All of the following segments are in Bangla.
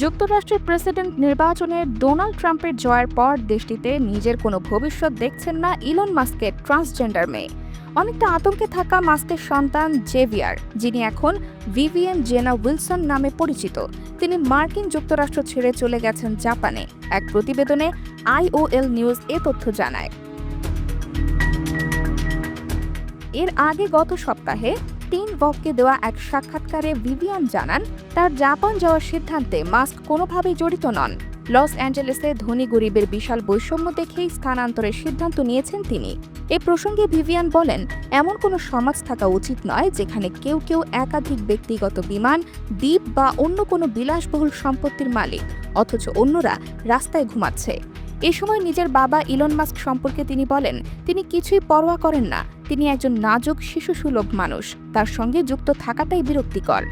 যুক্তরাষ্ট্রের প্রেসিডেন্ট নির্বাচনে ডোনাল্ড ট্রাম্পের জয়ের পর দেশটিতে নিজের কোনো ভবিষ্যৎ দেখছেন না ইলন মাস্কের ট্রান্সজেন্ডার মেয়ে। অনেকটা আতঙ্কে থাকা মাস্কের সন্তান জেভিয়ার, যিনি এখন ভিভিএন জেনা উইলসন নামে পরিচিত। তিনি মার্কিন যুক্তরাষ্ট্র ছেড়ে চলে গেছেন জাপানে, এক প্রতিবেদনে আইওএল নিউজ এ তথ্য জানায়। এর আগে গত সপ্তাহে তিন বককে দেওয়া এক সাক্ষাৎকারে ভিভিয়ান জানান, তার জাপান যাওয়ার সিদ্ধান্তে মাস্ক কোনোভাবেই জড়িত নন। লস অ্যাঞ্জেলেসে ধনী গরিবের বিশাল বৈষম্য দেখেই স্থানান্তরের সিদ্ধান্ত নিয়েছেন তিনি। এ প্রসঙ্গে ভিভিয়ান বলেন, এমন কোনো সমাজ থাকা উচিত নয় যেখানে কেউ কেউ একাধিক ব্যক্তিগত বিমান, দ্বীপ বা অন্য কোনো বিলাসবহুল সম্পত্তির মালিক, অথচ অন্যরা রাস্তায় ঘুমাচ্ছে। এ সময় নিজের বাবা ইলন মাস্ক সম্পর্কে তিনি বলেন, তিনি কিছুই পরোয়া করেন না। তিনি একজন নাজুক, শিশুসুলভ মানুষ। তার সঙ্গে যুক্ত থাকাটাই বিরক্তিকর।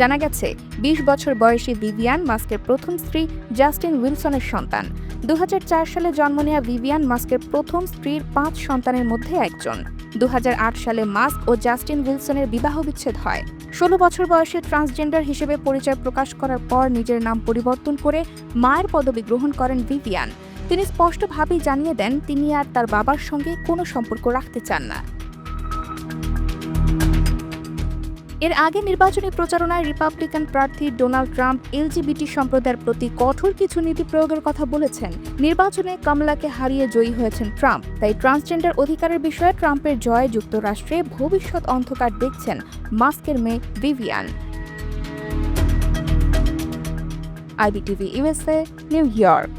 জানা গেছে ২০ বছর বয়সী ভিভিয়ান মাস্কের প্রথম স্ত্রী জাস্টিন উইলসনের সন্তান। দু সালে জন্ম নেওয়া ভিভিয়ান মাস্কের প্রথম স্ত্রীর পাঁচ সন্তানের মধ্যে একজন। দু হাজার আট সালে মাস্ক ও জাস্টিন উইলসনের বিবাহ বিচ্ছেদ হয়। ষোলো বছর বয়সে ট্রান্সজেন্ডার হিসেবে পরিচয় প্রকাশ করার পর নিজের নাম পরিবর্তন করে মায়ের পদবি গ্রহণ করেন ভিভিয়ান। তিনি স্পষ্টভাবেই জানিয়ে দেন তিনি আর তার বাবার সঙ্গে কোনো সম্পর্ক রাখতে চান না। এর আগে নির্বাচনী প্রচারণায় রিপাবলিকান প্রার্থী ডোনাল্ড ট্রাম্প এলজিবিটি সম্প্রদায়ের প্রতি কঠোর কিছু নীতি প্রয়োগের কথা বলেছেন। নির্বাচনে কমলাকে হারিয়ে জয়ী হয়েছেন ট্রাম্প, তাই ট্রান্সজেন্ডার অধিকারের বিষয়ে ট্রাম্পের জয় যুক্তরাষ্ট্রে ভবিষ্যৎ অন্ধকার দেখছেন মাস্কের মেয়ে Vivian. IBTV USA New York.